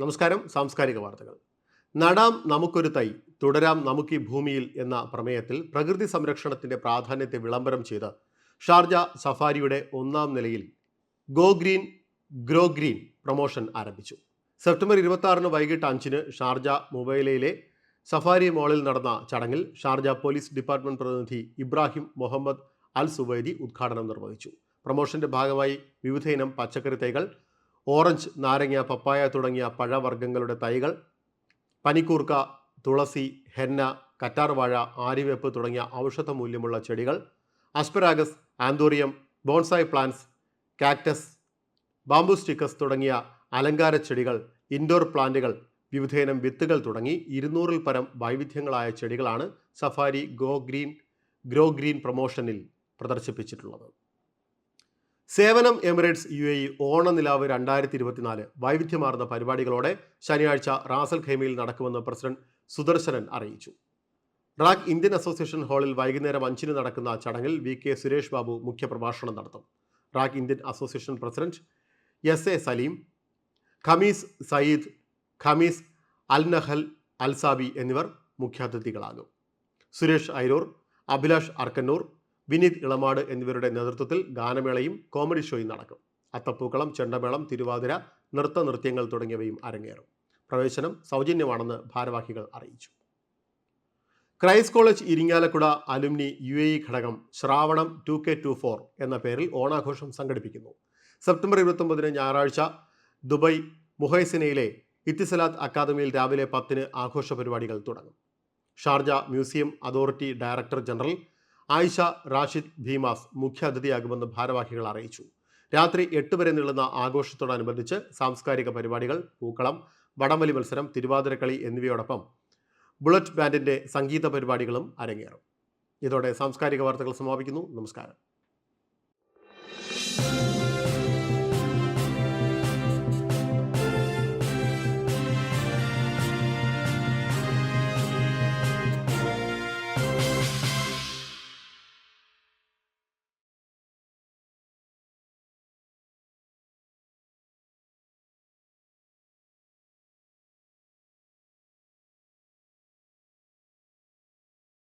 നമസ്കാരം സാംസ്കാരിക വാർത്തകൾ. നടാം നമുക്കൊരു തൈ തുടരാം നമുക്ക് ഈ ഭൂമിയിൽ എന്ന പ്രമേയത്തിൽ പ്രകൃതി സംരക്ഷണത്തിന്റെ പ്രാധാന്യത്തെ വിളംബരം ചെയ്ത് ഷാർജ സഫാരിയുടെ ഒന്നാം നിലയിൽ go green grow green promotion ആരംഭിച്ചു. സെപ്റ്റംബർ ഇരുപത്തി വൈകിട്ട് അഞ്ചിന് ഷാർജ മൊബൈലയിലെ സഫാരി മോളിൽ നടന്ന ചടങ്ങിൽ ഷാർജ പോലീസ് ഡിപ്പാർട്ട്മെന്റ് പ്രതിനിധി ഇബ്രാഹിം മുഹമ്മദ് അൽ സുബൈദി ഉദ്ഘാടനം നിർവഹിച്ചു. പ്രൊമോഷന്റെ ഭാഗമായി വിവിധയിനം പച്ചക്കറി തൈകൾ ഓറഞ്ച് നാരങ്ങ പപ്പായ തുടങ്ങിയ പഴവർഗങ്ങളുടെ തൈകൾ പനിക്കൂർക്ക തുളസി ഹെന്ന കറ്റാർവാഴ ആരിവേപ്പ് തുടങ്ങിയ ഔഷധ മൂല്യമുള്ള ചെടികൾ asparagus anthurium bonsai plants cactus bamboo sticks തുടങ്ങിയ അലങ്കാര ചെടികൾ ഇൻഡോർ പ്ലാന്റുകൾ വിവിധയിനം വിത്തുകൾ തുടങ്ങി ഇരുന്നൂറിൽ പരം വൈവിധ്യങ്ങളായ ചെടികളാണ് Safari go green grow green പ്രൊമോഷനിൽ പ്രദർശിപ്പിച്ചിട്ടുള്ളത്. സേവനം Emirates U A E Onanilavu രണ്ടായിരത്തി ഇരുപത്തിനാല് വൈവിധ്യമാർന്ന പരിപാടികളോടെ ശനിയാഴ്ച റാസൽ ഖൈമയിൽ നടക്കുമെന്ന് പ്രസിഡന്റ് സുദർശനൻ അറിയിച്ചു. റാക് ഇന്ത്യൻ അസോസിയേഷൻ ഹാളിൽ വൈകുന്നേരം അഞ്ചിന് നടക്കുന്ന ചടങ്ങിൽ വി കെ സുരേഷ് ബാബു മുഖ്യപ്രഭാഷണം നടത്തും. RAK Indian association president S A Saleem Khamis Sayyid Khamis Al Nahal Alsabi എന്നിവർ മുഖ്യാതിഥികളാകും. സുരേഷ് ഐരൂർ അഭിലാഷ് അർക്കന്നൂർ വിനീത് ഇളമാട് എന്നിവരുടെ നേതൃത്വത്തിൽ ഗാനമേളയും കോമഡി ഷോയും നടക്കും. അത്തപ്പൂക്കളം ചെണ്ടമേളം തിരുവാതിര നൃത്ത നൃത്യങ്ങൾ തുടങ്ങിയവയും അരങ്ങേറും. പ്രവേശനം സൗജന്യമാണെന്ന് ഭാരവാഹികൾ അറിയിച്ചു. Christ college Irinjalakuda alumni U A E ഘടകം Shravanam two K two four എന്ന പേരിൽ ഓണാഘോഷം സംഘടിപ്പിക്കുന്നു. സെപ്റ്റംബർ ഇരുപത്തൊമ്പതിന് ഞായറാഴ്ച ദുബായ് മുഹൈസിനയിലെ ഇത്തിസലാത്ത് അക്കാദമിയിൽ രാവിലെ പത്തിന് ആഘോഷ പരിപാടികൾ തുടങ്ങും. Sharjah museum authority director general Aisha Rashid Deemas മുഖ്യ അതിഥിയാകുമെന്ന് ഭാരവാഹികൾ അറിയിച്ചു. രാത്രി എട്ട് വരെ നീളുന്ന ആഘോഷത്തോടനുബന്ധിച്ച് സാംസ്കാരിക പരിപാടികൾ പൂക്കളം വടംവലി മത്സരം തിരുവാതിരക്കളി എന്നിവയോടൊപ്പം ബുള്ളറ്റ് ബാൻഡിന്റെ സംഗീത പരിപാടികളും അരങ്ങേറും. ഇതോടെ സാംസ്കാരിക വാർത്തകൾ സമാപിക്കുന്നു. നമസ്കാരം.